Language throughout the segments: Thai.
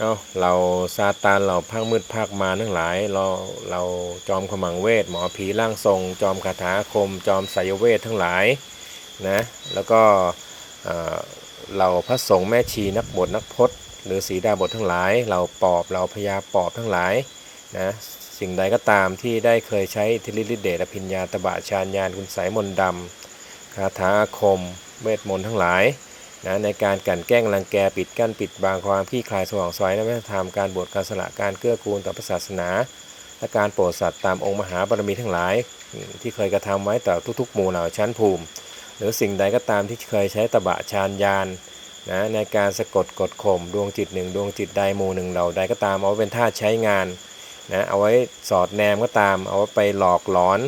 เอาเราซาตานเราภาคมืดภาคมาทั้งหลาย เราเราจอมขมังเวทหมอผีร่างทรง จอมคาถาคม จอมไสยเวททั้งหลายนะแล้วก็เราพระสงฆ์แม่ชีนักบวชนักพจน์หรือสีดาบททั้งหลาย เราปอบเราพญาปอบทั้งหลายนะสิ่งใดก็ตามที่ได้เคยใช้อิทธิฤทธิเดชอภิญญาตบะชาญญาณคุณไสยมนต์ดำคาถาคมเวทมนต์ทั้งหลาย นะในการกันแกล้งรังแกปิดกั้นปิดบังความขี้คลายสว่างไสวยในวัฒนธรรมการบวชการสละการเกื้อกูลต่อพระศาสนา และการโปรดสัตว์ตามองค์มหาบารมีทั้งหลาย ที่เคยกระทำไว้ต่อทุกๆ หมู่เหล่าชั้นภูมิ หรือสิ่งใดก็ตามที่เคยใช้ตบะชานยานนะในการสะกดกดข่มดวงจิตหนึ่งดวงจิตใดหมู่หนึ่งเหล่าใดก็ตามเอาเป็นท่าใช้งานนะเอาไว้สอดแนมก็ตามเอาไปหลอกหลอน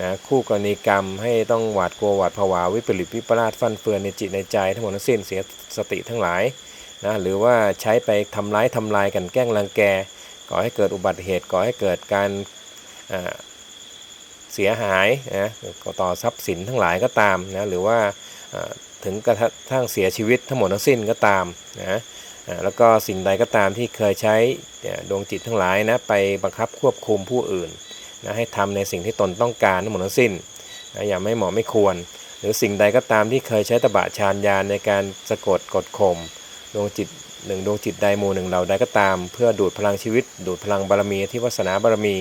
นะคู่กรณีกรรมให้ต้องหวาดกลัวหวาดผวาวิปริตวิปลาสฟันเฟือนในจิตในใจ ทั้งหมดทั้งสิ้นเสียสติทั้งหลายนะหรือว่าใช้ไปทำร้ายทำลายกันแกล้งรังแกก่อให้เกิดอุบัติเหตุก่อให้เกิดการเสียหายนะต่อทรัพย์สินทั้งหลายก็ตามนะหรือว่าถึงกระทั่งเสียชีวิตทั้งหมดทั้งสิ้นก็ตามนะแล้วก็สิ่งใดก็ตามที่เคยใช้ดวงจิตทั้งหลายนะไปบังคับควบคุมผู้อื่น นะให้ทำในสิ่งที่ตนต้องการทั้งหมดทั้งสิ้นนะอย่าไม่เหมาะไม่ควร หรือสิ่งใดก็ตามที่เคยใช้ตบะชานยานในการสะกดกดข่มดวงจิตหนึ่งดวงจิตใดหมู่หนึ่งเราใดก็ตาม เพื่อดูดพลังชีวิต ดูดพลังบารมีที่วาสนาบารมี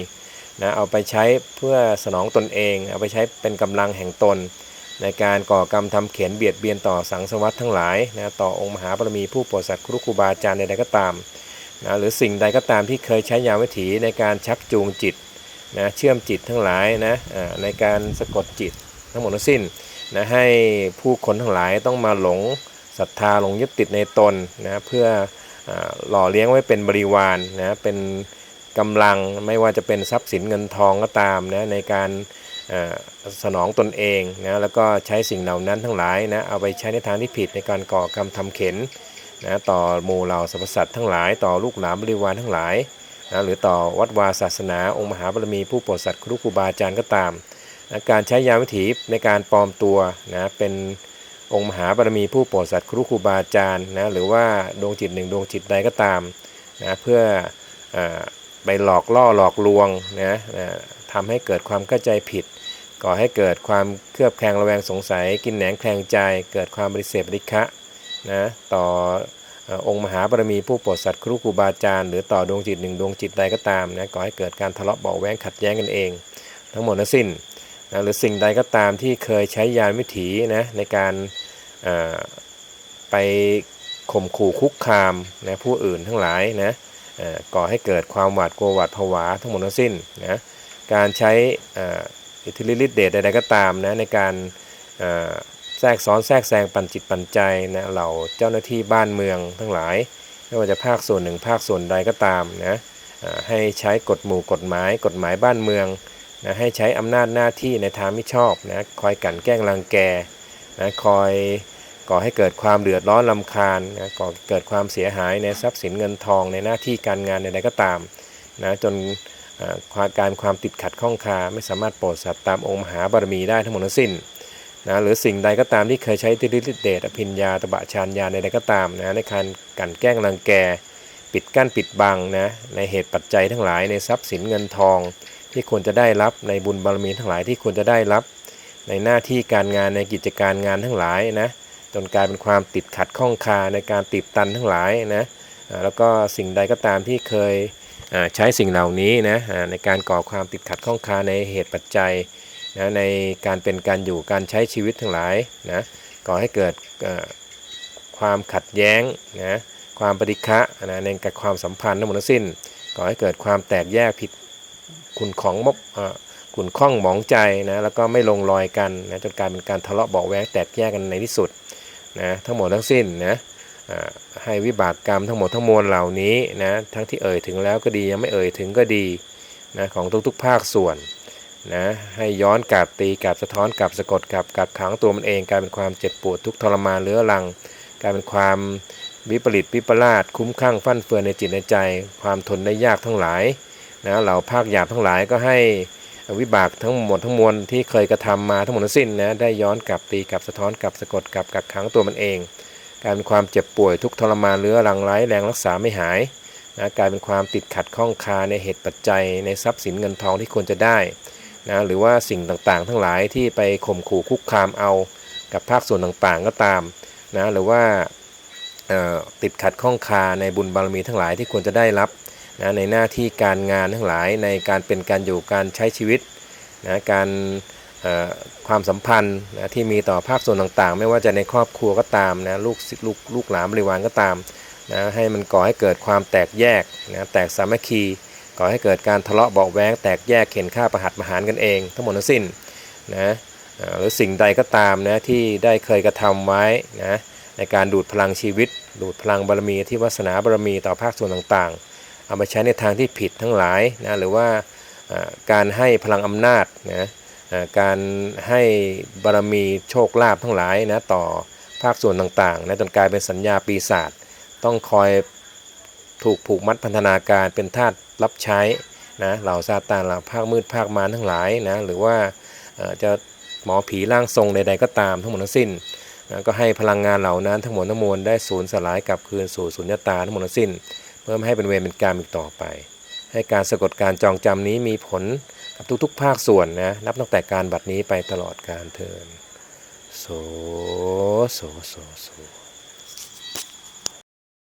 นะเอาไปใช้เพื่อสนองตนเอง เอาไปใช้เป็นกำลังแห่งตน ในการก่อกรรมทำเขียนเบียดเบียนต่อสังสวัตทั้งหลายนะต่อองค์มหาบารมีผู้โปรดสัตว์ครูครูบาอาจารย์ใดๆก็ตามนะหรือสิ่งใดก็ตามที่เคยใช้ยาวิถีในการชักจูงจิต นะเชื่อมจิตทั้งหลายนะในการสะกดจิตทั้งหมดทั้งสิ้นนะให้ผู้คนทั้งหลายต้องมาหลงศรัทธาหลงยึดติดในตนนะเพื่ออหล่อเลี้ยงไว้เป็นบริวารนะเป็นกำลังไม่ว่าจะเป็นทรัพย์สินเงินทองก็ตามนะในการสนองตนเองนะแล้วก็ใช้สิ่งเหล่านั้นทั้งหลายนะเอาไปใช้ในทางที่ผิดในการก่อกรรมทำเข็นนะต่อหมู่เหล่าสรรพสัตว์ทั้งหลาย ต่อลูกหลานบริวารทั้งหลาย นะหรือต่อวัดวาศาสนา องค์มหาบารมีผู้โปรดสัตว์ครูครูบาอาจารย์ก็ตามนะการใช้ยาวิถีในการปลอมตัวนะเป็นองค์มหาบารมีผู้โปรดสัตว์ครูครูบาอาจารย์นะหรือว่าดวงจิตหนึ่งดวงจิตใดก็ตามนะเพื่ออไปหลอกล่อหลอกลวงนะนะทำให้เกิดความเข้าใจผิด ก่อให้เกิดความเครือบแคลงระแวงสงสัย กินแหนงแคลงใจ เกิดความบริเสธบริคะนะต่อ องค์มหาบารมีผู้โปรดสัตว์ครูครูบาอาจารย์หรือต่อดวงจิตหนึ่งดวงจิตใดก็ตามนะก่อให้เกิดการทะเลาะเบาแวงขัดแย้งกันเอง ทั้งหมดทั้งสิ้นนะหรือสิ่งใดก็ตามที่เคยใช้ยานวิถีนะในการไปข่มขู่คุกคามนะผู้อื่นทั้งหลายนะก่อให้เกิดความหวาดกลัวหวาดผวาทั้งหมดทั้งสิ้นนะการใช้อิทธิฤทธิเดชใดๆก็ตามนะในการ แทรกซ้อนแทรกแซงปั่นจิตปั่นใจนะเหล่าเจ้าหน้าที่บ้านเมืองทั้งหลาย ไม่ว่าจะภาคส่วนหนึ่งภาคส่วนใดก็ตามนะให้ใช้กฎหมู่กฎหมายกฎหมายบ้านเมืองนะให้ใช้อำนาจหน้าที่ในทางมิชอบนะคอยกันแกล้งรังแกนะคอยก่อให้เกิดความเดือดร้อนลำคาญนะก่อเกิดความเสียหายในทรัพย์สินเงินทองในหน้าที่การงานใดๆก็ตามนะจนอ่าความการความติดขัดข้องคาไม่สามารถโปรดสัตว์ตามองค์มหาบารมีได้ทั้งหมดทั้งสิ้น นะหรือสิ่งใดก็ตามที่เคยใช้ทิฤทธิเดชอภิญญาตบะชานญาใดๆก็ตามนะในการกันแกล้งรังแก ปิดกั้นปิดบังนะในเหตุปัจจัยทั้งหลายในทรัพย์สินเงินทอง ที่ควรจะได้รับในบุญบารมีทั้งหลายที่ควรจะได้รับ ในหน้าที่การงานในกิจการงานทั้งหลายนะจนกลายเป็นความติดขัดข้องคาในการติดตันทั้งหลายนะแล้วก็สิ่งใดก็ตามที่เคยใช้สิ่งเหล่านี้นะในการก่อความติดขัดข้องคาในเหตุปัจจัย นะในการเป็นการอยู่การใช้ชีวิตทั้งหลายนะก่อให้เกิดความขัดแย้งนะความปฏิฆะนะในกับความสัมพันธ์ทั้งหมดทั้งสิ้น ก่อให้เกิดความแตกแยกผิดขุนของมบขุนข้องหมองใจนะแล้วก็ไม่ลงรอยกันนะจนกลายเป็นการทะเลาะเบาแว้งแตกแยกกันในที่สุดนะทั้งหมดทั้งสิ้นนะให้วิบากกรรมทั้งหมดทั้งมวลเหล่านี้นะทั้งที่เอ่ยถึงแล้วก็ดียังไม่เอ่ยถึงก็ดีนะของทุกๆภาคส่วน นะให้ย้อนกลับตีกลับสะท้อนกลับสะกดกลับกักขังตัวมันเองกลายเป็นความเจ็บปวดทุกทรมานเรื้อรังกลายเป็นความวิปริตวิปลาสคุ้มข้างฟั่นเฟือนในจิตในใจ ความทนได้ยากทั้งหลายนะเหล่าภาคหยาบทั้งหลายก็ให้วิบากทั้งหมดทั้งมวลที่เคยกระทำมาทั้งหมดทั้งสิ้นนะได้ย้อนกลับตีกลับสะท้อนกลับสะกดกลับกักขังตัวมันเอง กลายเป็นความเจ็บป่วยทุกทรมานเรื้อรังไร้แรงรักษาไม่หายนะกลายเป็นความติดขัดข้องคาในเหตุปัจจัยในทรัพย์สินเงินทองที่ควรจะได้ นะหรือว่าสิ่งต่างๆ ทั้งหลายที่ไปข่มขู่คุกคามเอากับภาคส่วนต่างๆก็ตามนะหรือว่าติดขัดข้องคาในบุญบารมีทั้งหลายที่ควรจะได้รับนะในหน้าที่การงานทั้งหลายในการเป็นการอยู่การใช้ชีวิตนะการความสัมพันธ์นะที่มีต่อภาคส่วนต่างๆ ไม่ว่าจะในครอบครัวก็ตามนะลูกศิษย์ลูกลูกหลานบริวารก็ตามนะให้มันก่อให้เกิดความแตกแยกนะแตกสามัคคี ก่อให้เกิดการทะเลาะเบาแวงแตกแยกเข็นฆ่าประหัตประหารกันเอง ทั้งหมดทั้งสิ้นนะหรือสิ่งใดก็ตามนะที่ได้เคยกระทำไว้นะในการดูดพลังชีวิต ดูดพลังบารมีที่วาสนาบารมีต่อภาคส่วนต่างๆ เอาไปใช้ในทางที่ผิดทั้งหลายนะหรือว่าการให้พลังอำนาจนะการให้บารมีโชคลาภทั้งหลายนะต่อภาคส่วนต่างๆนะจนกลายเป็นสัญญาปีศาจต้องคอยถูกผูกมัดพันธนาการเป็นทาส รับใช้นะเหล่าซาตานเหล่าภาคมืดภาคมารทั้งหลายนะหรือว่าเอ่อจะหมอผีร่างทรงใดๆก็ตามทั้งหมดทั้งสิ้นนะก็ให้พลังงานเหล่านั้นทั้งหมดทั้งมวลได้สูญสลายกลับคืนสู่สุญญตาทั้งหมดทั้งสิ้น เพื่อไม่ให้เป็นเวรเป็นกรรมอีกต่อไป ให้การสะกดการจองจำนี้มีผลกับทุกๆ ภาคส่วนนะนับตั้งแต่การบัดนี้ไปตลอดการเทินโสโสโสโส